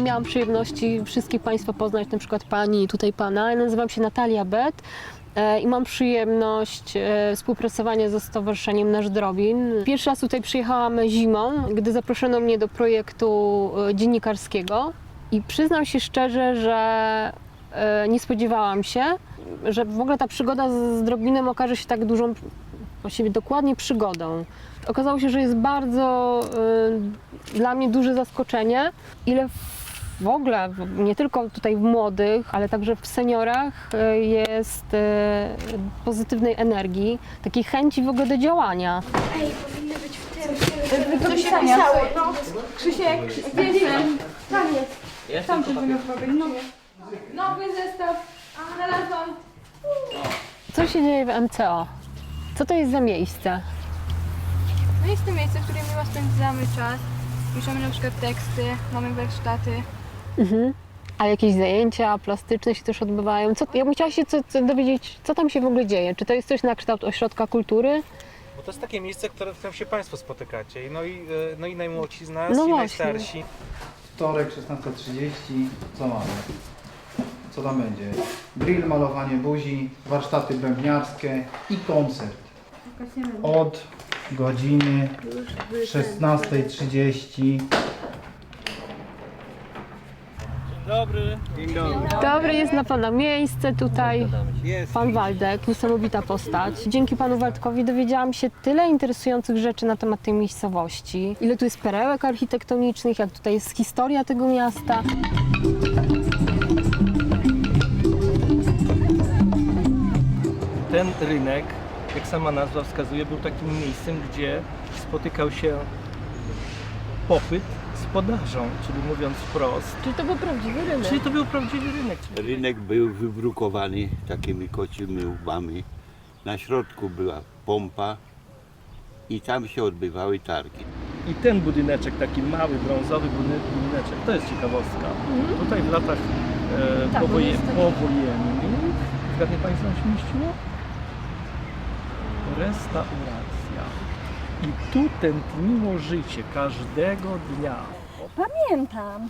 miałam przyjemności wszystkich Państwa poznać, na przykład Pani i tutaj Pana. Ja nazywam się Natalia Bet e, i mam przyjemność e, współpracowania ze Stowarzyszeniem Nasz Drobin. Pierwszy raz tutaj przyjechałam zimą, gdy zaproszono mnie do projektu e, dziennikarskiego i przyznam się szczerze, że nie spodziewałam się, że w ogóle ta przygoda z Drobinem okaże się tak dużą, właściwie dokładnie przygodą. Okazało się, że jest bardzo y, dla mnie duże zaskoczenie, ile w ogóle, w- nie tylko tutaj w młodych, ale także w seniorach y, jest y, pozytywnej energii, takiej chęci w ogóle do działania. Ej, powinny być w tym. To się pisało, no. Krzysiek, gdzie jestem? Tam jest. Tam się wygląda. No. Nowy zestaw. Znalazłam. Co się dzieje w MCO? Co to jest za miejsce? No jest to miejsce, w którym miło spędzamy czas. Piszemy na przykład teksty, mamy warsztaty. Mhm. A jakieś zajęcia plastyczne się też odbywają? Co, ja bym chciała się co, co dowiedzieć, co tam się w ogóle dzieje. Czy to jest coś na kształt ośrodka kultury? Bo to jest takie miejsce, które, w którym się Państwo spotykacie. No i, e, no i najmłodsi z nas, No i właśnie. najstarsi. Wtorek 16.30. Co mamy? Co tam będzie? Grill, malowanie buzi, warsztaty bębniarskie i koncert. Od godziny 16.30. Dobry. Dobry, jest na Pana miejsce tutaj. Pan Waldek, niesamowita postać. Dzięki Panu Waldkowi dowiedziałam się tyle interesujących rzeczy na temat tej miejscowości. Ile tu jest perełek architektonicznych, jak tutaj jest historia tego miasta. Ten rynek, jak sama nazwa wskazuje, był takim miejscem, gdzie spotykał się popyt podażą, czyli mówiąc wprost. Czyli to był prawdziwy rynek. Czyli to był prawdziwy rynek. Rynek był wybrukowany takimi kocimi łbami. Na środku była pompa i tam się odbywały targi. I ten budyneczek, taki mały, brązowy budy- budyneczek, to jest ciekawostka. Tutaj w latach e, Tak, powoje, taki- powojennych, zgadnie Państwo, co się mieściło? Restauracja. I tu tętniło życie każdego dnia. Pamiętam.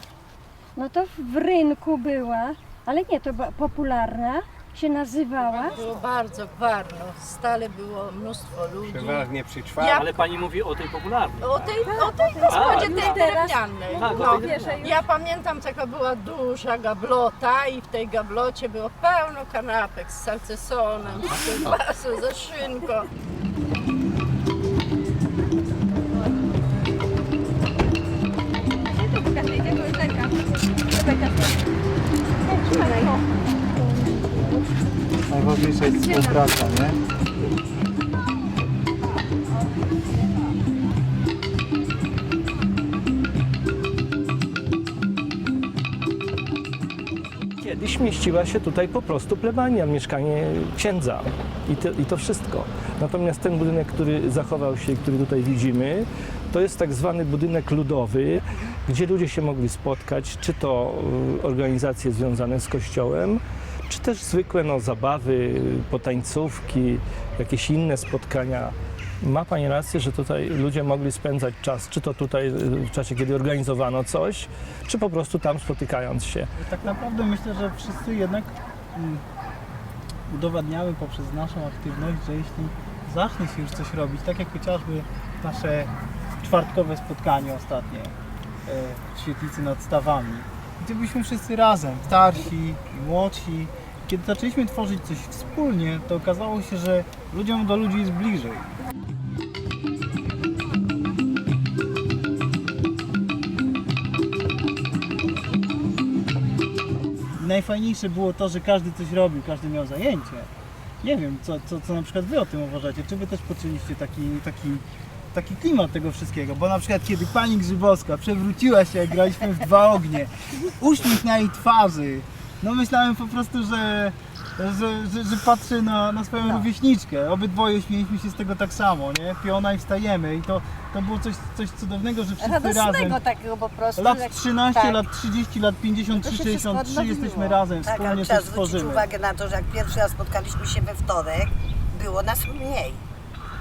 No to w rynku była, ale nie, to była popularna, się nazywała. Było bardzo warno, stale było mnóstwo ludzi. Przeważnie przy czwartku. Ja Ale Pani mówi o tej popularnej. o tej, o tej gospodzie, tej teraz- drewnianej. Tak, No, tej ja pamiętam, taka była duża gablota i w tej gablocie było pełno kanapek z salcesonem, z kiełbasą, ze szynką. Najważniejsza jest współpraca, nie? Kiedyś mieściła się tutaj po prostu plebania, mieszkanie księdza i to, i to wszystko. Natomiast ten budynek, który zachował się, który tutaj widzimy, to jest tak zwany budynek ludowy, gdzie ludzie się mogli spotkać, czy to y, organizacje związane z kościołem, czy też zwykłe no, zabawy, potańcówki, jakieś inne spotkania. Ma Pani rację, że tutaj ludzie mogli spędzać czas, czy to tutaj y, w czasie, kiedy organizowano coś, czy po prostu tam spotykając się. Tak naprawdę myślę, że wszyscy jednak mm, udowadniamy poprzez naszą aktywność, że jeśli zacznie się już coś robić, tak jak chociażby nasze czwartkowe spotkanie ostatnie w świetlicy nad stawami, gdzie byliśmy wszyscy razem, starsi młodsi. Kiedy zaczęliśmy tworzyć coś wspólnie, to okazało się, że ludziom do ludzi jest bliżej. Najfajniejsze było to, że każdy coś robił, każdy miał zajęcie. Nie wiem, co, co, co na przykład Wy o tym uważacie. Czy Wy też poczuliście taki, taki, taki klimat tego wszystkiego? Bo na przykład kiedy Pani Grzybowska przewróciła się, jak graliśmy w dwa ognie, uśmiech na jej twarzy, no myślałem po prostu, że, że, że, że patrzę na, na swoją rówieśniczkę. Obydwoje śmieliśmy się z tego tak samo, nie? Piona i wstajemy i to, to było coś, coś cudownego, że wszyscy razem. Radosnego takiego po prostu. Lat że- 13, tak. lat 30, lat 50 To czy się wszystko 63 odnowiło. jesteśmy razem, Tak, ale wspólnie trzeba coś zwrócić uwagę na to, że jak pierwszy raz spotkaliśmy się we wtorek, było nas mniej,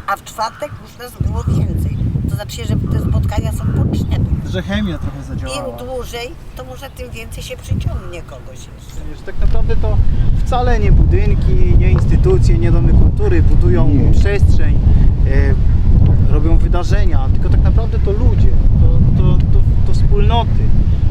a w czwartek już nas było więcej. to znaczy, że te spotkania są potrzebne. Że chemia trochę zadziałała. Im dłużej, to może tym więcej się przyciągnie kogoś jeszcze. Wiesz, tak naprawdę to wcale nie budynki, nie instytucje, nie domy kultury budują przestrzeń, e, robią wydarzenia, tylko tak naprawdę to ludzie, to, to, to, to wspólnoty.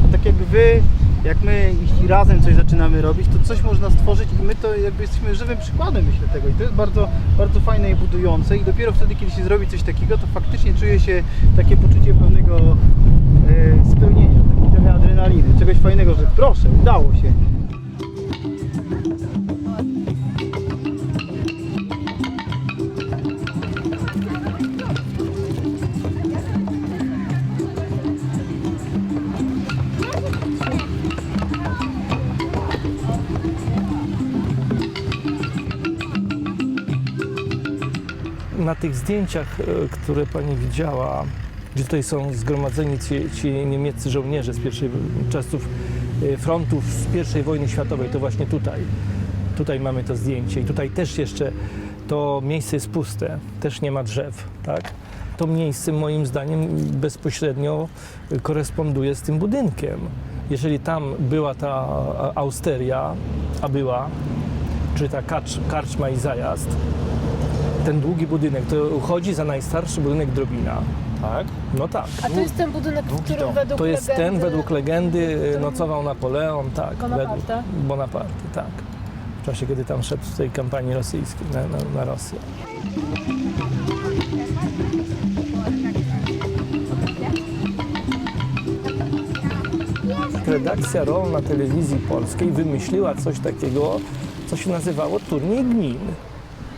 A tak jak wy, jak my jeśli razem coś zaczynamy robić, to coś można stworzyć i my to jakby jesteśmy żywym przykładem myślę tego i to jest bardzo, bardzo fajne i budujące i dopiero wtedy, kiedy się zrobi coś takiego, to faktycznie czuje się takie poczucie pewnego e, spełnienia, takiej adrenaliny, czegoś fajnego, że proszę, udało się. Tych zdjęciach, e, które pani widziała, gdzie tutaj są zgromadzeni ci, ci niemieccy żołnierze z pierwszych czasów e, frontów z I wojny światowej, to właśnie tutaj. Tutaj mamy to zdjęcie i tutaj też jeszcze to miejsce jest puste, też nie ma drzew, tak? To miejsce moim zdaniem bezpośrednio koresponduje z tym budynkiem. Jeżeli tam była ta austeria, a była, czy ta karczma i zajazd, ten długi budynek, to uchodzi za najstarszy budynek Drobina. Tak? No tak. A to jest ten budynek, w którym według To jest ten, legendy... według legendy, y, nocował Napoleon, tak. Bonaparte? Według, Bonaparte, tak. W czasie, kiedy tam szedł w tej kampanii rosyjskiej na, na, na Rosję. Redakcja rolna telewizji polskiej wymyśliła coś takiego, co się nazywało turniej gmin.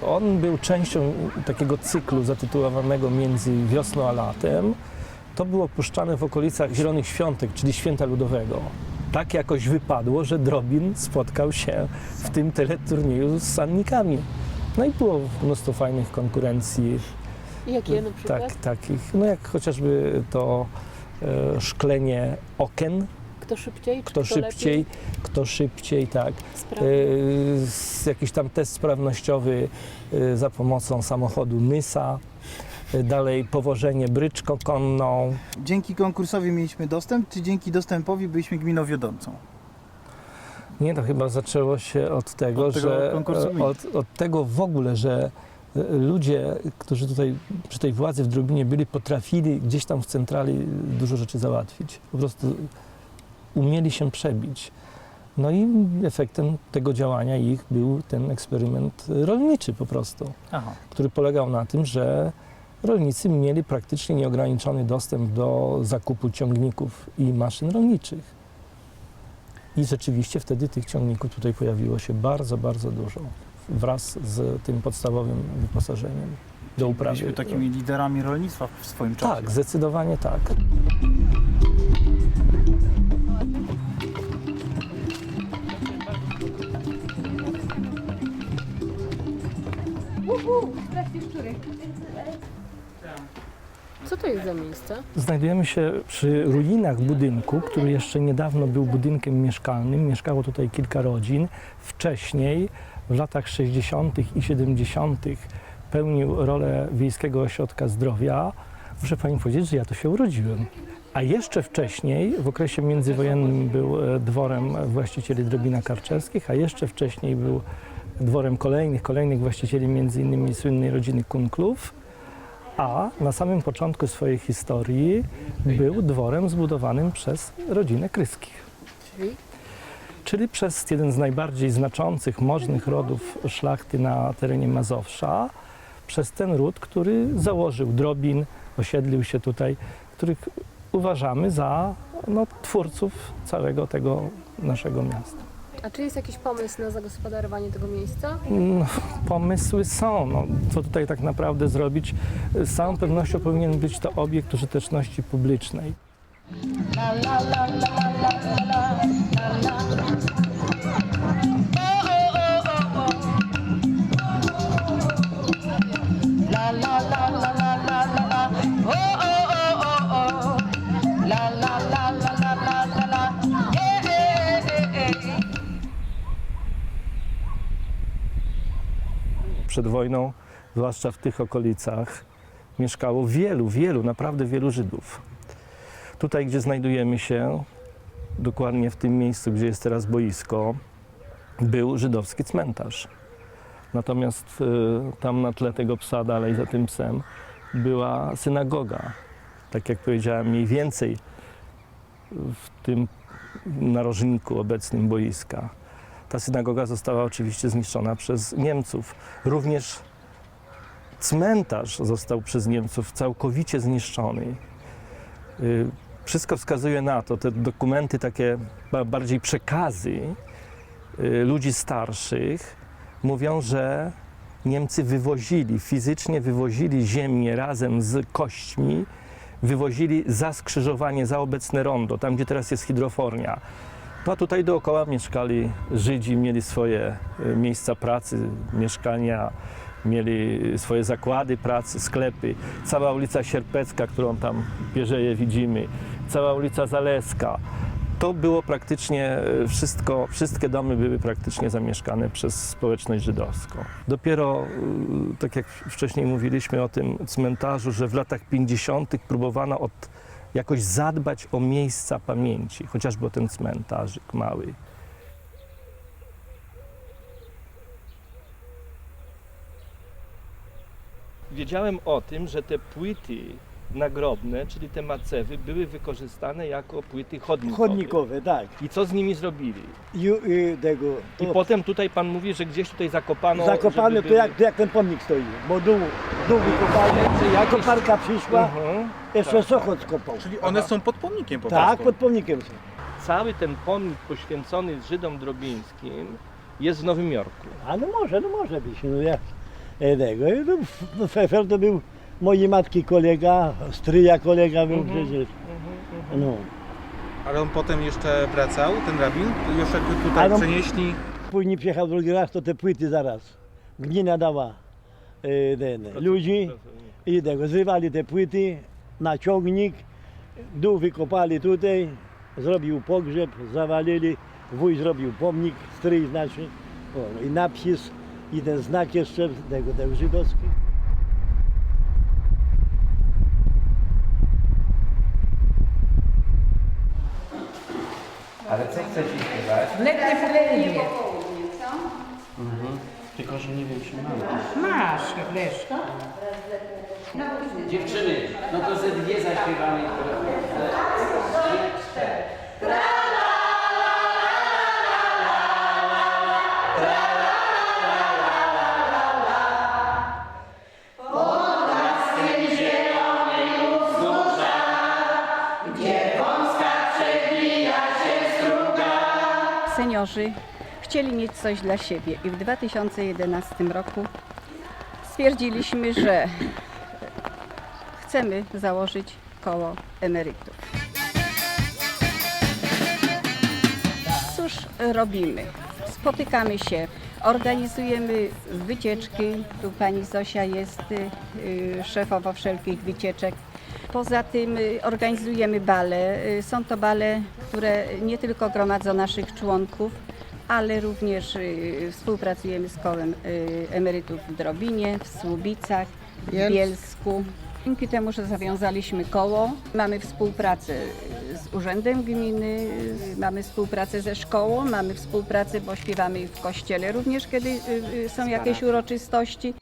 On był częścią takiego cyklu zatytułowanego Między wiosną a latem. To było puszczane w okolicach Zielonych Świątek, czyli Święta Ludowego. Tak jakoś wypadło, że Drobin spotkał się w tym teleturnieju z sannikami. No i było mnóstwo fajnych konkurencji, Jakie na przykład? tak, takich, no jak chociażby to e, szklenie okien, Kto szybciej? czy kto szybciej, lepiej? kto szybciej, tak. E, z- jakiś tam test sprawnościowy e, za pomocą samochodu Nysa, e, dalej powożenie bryczką konną. Dzięki konkursowi mieliśmy dostęp, czy dzięki dostępowi byliśmy gminą wiodącą? Nie, to chyba zaczęło się od tego, Od tego że e, od, od tego w ogóle, że ludzie, którzy tutaj przy tej władzy w Drobinie byli, potrafili gdzieś tam w centrali dużo rzeczy załatwić. Po prostu umieli się przebić. No i efektem tego działania ich był ten eksperyment rolniczy po prostu, Aha. który polegał na tym, że rolnicy mieli praktycznie nieograniczony dostęp do zakupu ciągników i maszyn rolniczych. I rzeczywiście wtedy tych ciągników tutaj pojawiło się bardzo, bardzo dużo wraz z tym podstawowym wyposażeniem do uprawy. Byliśmy takimi liderami rolnictwa w swoim czasie. Tak, zdecydowanie tak. Co to jest za miejsce? Znajdujemy się przy ruinach budynku, który jeszcze niedawno był budynkiem mieszkalnym. Mieszkało tutaj kilka rodzin. Wcześniej, w latach 60. i 70., pełnił rolę Wiejskiego Ośrodka Zdrowia. Muszę Pani powiedzieć, że ja tu się urodziłem. A jeszcze wcześniej, w okresie międzywojennym, był e, dworem właścicieli drobina karczewskich, a jeszcze wcześniej był dworem kolejnych, kolejnych właścicieli, między innymi słynnej rodziny Kunklów a na samym początku swojej historii był dworem zbudowanym przez rodzinę Kryskich. Czyli? Przez jeden z najbardziej znaczących, możnych rodów szlachty na terenie Mazowsza, przez ten ród, który założył Drobin, osiedlił się tutaj, których uważamy za no, twórców całego tego naszego miasta. A czy jest jakiś pomysł na zagospodarowanie tego miejsca? No, pomysły są. No, co tutaj tak naprawdę zrobić? Z całą pewnością powinien być to obiekt użyteczności publicznej. Przed wojną, zwłaszcza w tych okolicach, mieszkało wielu, wielu, naprawdę wielu Żydów. Tutaj, gdzie znajdujemy się, dokładnie w tym miejscu, gdzie jest teraz boisko, był żydowski cmentarz. Natomiast y, tam na tle tego psa, dalej za tym psem, była synagoga. Tak jak powiedziałem, mniej więcej w tym narożniku obecnym boiska. Ta synagoga została oczywiście zniszczona przez Niemców. Również cmentarz został przez Niemców całkowicie zniszczony. Y, Wszystko wskazuje na to, te dokumenty, takie ba- bardziej przekazy y, ludzi starszych mówią, że Niemcy wywozili, fizycznie wywozili ziemię razem z kośćmi, wywozili za skrzyżowanie, za obecne rondo, tam gdzie teraz jest hydrofornia. No tutaj dookoła mieszkali Żydzi, mieli swoje y, miejsca pracy, mieszkania, mieli swoje zakłady pracy, sklepy. Cała ulica Sierpecka, którą tam Pierzeje widzimy, cała ulica Zaleska. To było praktycznie y, wszystko, wszystkie domy były praktycznie zamieszkane przez społeczność żydowską. Dopiero, y, tak jak wcześniej mówiliśmy o tym cmentarzu, że w latach 50. próbowano od, jakoś zadbać o miejsca pamięci, chociażby o ten cmentarzyk mały. Wiedziałem o tym, że te płyty nagrobne, czyli te macewy, były wykorzystane jako płyty chodnikowe. Chodnikowe, tak. I co z nimi zrobili? I, i tego, I to potem tutaj pan mówi, że gdzieś tutaj zakopano. zakopane, żeby to jak, to jak ten pomnik stoi, bo dół, dół wykopany, Czy jakieś- koparka przyszła, Mhm. jeszcze Sochot skopał. Czyli one są pod pomnikiem po Tak, prostu. pod pomnikiem są. Cały ten pomnik poświęcony Żydom drobińskim jest w Nowym Jorku. A no może, no może być, no jak e, tego. No, no Fefer to był mojej matki kolega, stryja kolega był Mhm. przecież. No. Ale on potem jeszcze wracał, ten rabin? Już jak tutaj Ale on- przenieśli... Później przyjechał drugi raz, to te płyty zaraz. Gmina dała e, ten, ludzi i tego, zrywali te płyty na ciągnik, dół wykopali tutaj, zrobił pogrzeb, zawalili, wuj zrobił pomnik, stryj znaczy, o, no i napis i ten znak jeszcze tego, tego żydowski. Ale co chcecie śpiewać? Letnie popołudnie. Tylko, że nie wiem, czy mam. Masz, wiesz. Dziewczyny, no to ze dwie zaśpiewamy. Seniorzy chcieli mieć coś dla siebie i w 2011 roku stwierdziliśmy, że chcemy założyć koło emerytów. Cóż robimy? Spotykamy się, organizujemy wycieczki. Tu pani Zosia jest y, y, szefowa wszelkich wycieczek. Poza tym y, organizujemy bale. Y, Są to bale, które nie tylko gromadzą naszych członków, ale również y, współpracujemy z kołem emerytów w Drobinie, w Słubicach, w Bielsku. Dzięki temu, że zawiązaliśmy koło, mamy współpracę z Urzędem Gminy, mamy współpracę ze szkołą, mamy współpracę, bo śpiewamy w kościele również, kiedy są jakieś uroczystości.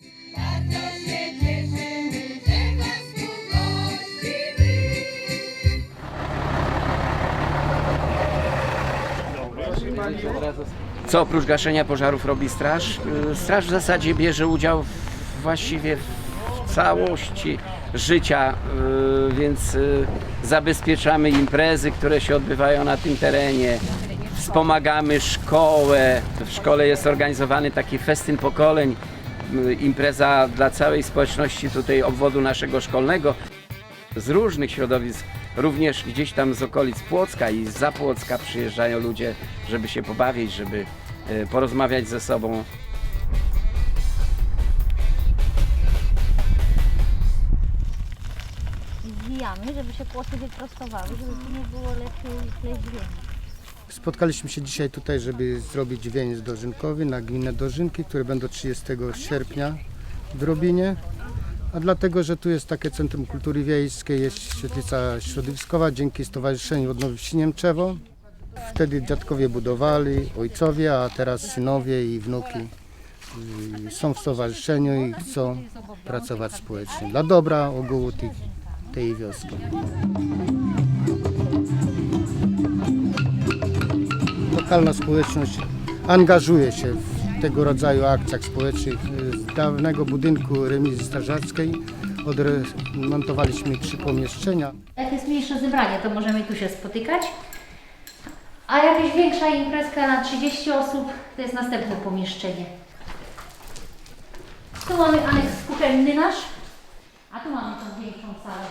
Co oprócz gaszenia pożarów robi straż? Y, Straż w zasadzie bierze udział w, właściwie w całości życia, y, więc y, zabezpieczamy imprezy, które się odbywają na tym terenie. Wspomagamy szkołę. W szkole jest organizowany taki festyn pokoleń, impreza dla całej społeczności tutaj obwodu naszego szkolnego. z różnych środowisk, również gdzieś tam z okolic Płocka i z Płocka przyjeżdżają ludzie, żeby się pobawić, żeby e, porozmawiać ze sobą. Zwijamy, żeby się płoty wyprostowały, żeby tu nie było lepiej pleźwienia. Spotkaliśmy się dzisiaj tutaj, żeby zrobić wieniec dożynkowy na gminę Dożynki, które będą 30 sierpnia w Robinie. A dlatego, że tu jest takie Centrum Kultury Wiejskiej, jest świetlica środowiskowa dzięki Stowarzyszeniu Odnowy Niemczewo. Wtedy dziadkowie budowali, ojcowie, a teraz synowie i wnuki y, są w stowarzyszeniu i chcą pracować społecznie dla dobra ogółu tych, tej wioski. Lokalna społeczność angażuje się w tego rodzaju akcjach społecznych. Z dawnego budynku remizy strażackiej odremontowaliśmy trzy pomieszczenia. Jak jest mniejsze zebranie, to możemy tu się spotykać. A jakaś większa imprezka na 30 osób to jest następne pomieszczenie. Tu mamy aneks kuchenny nasz, a tu mamy tą większą salę.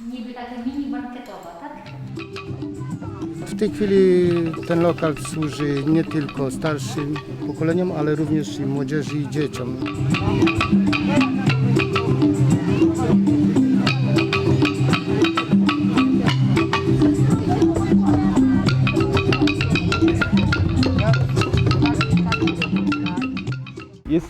Niby taka mini bankietowa, tak? W tej chwili ten lokal służy nie tylko starszym pokoleniom, ale również i młodzieży i dzieciom.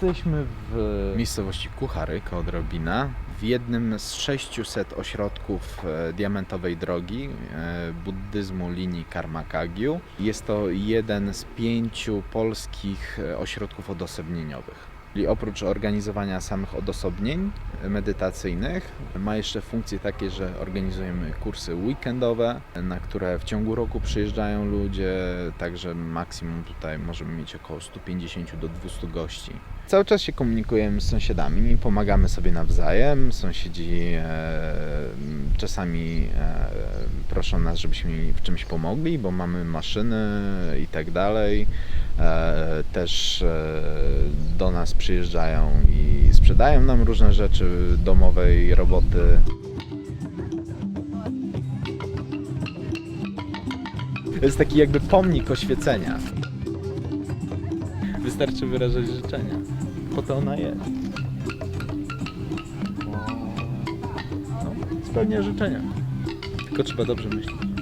Jesteśmy w miejscowości Kuchary koło Drobina, w jednym z 600 ośrodków e, diamentowej drogi e, buddyzmu linii Karma-Kagyu. Jest to jeden z pięciu polskich e, ośrodków odosobnieniowych. Czyli oprócz organizowania samych odosobnień medytacyjnych, ma jeszcze funkcje takie, że organizujemy kursy weekendowe, na które w ciągu roku przyjeżdżają ludzie, także maksimum tutaj możemy mieć około 150 do 200 gości. Cały czas się komunikujemy z sąsiadami, pomagamy sobie nawzajem. Sąsiedzi e, czasami e, proszą nas, żebyśmy w czymś pomogli, bo mamy maszyny i tak dalej. E, też e, do nas przyjeżdżają i sprzedają nam różne rzeczy domowej roboty. To jest taki jakby pomnik oświecenia. Wystarczy wyrażać życzenia. Po to ona jest. No, spełnia życzenia. Tylko trzeba dobrze myśleć.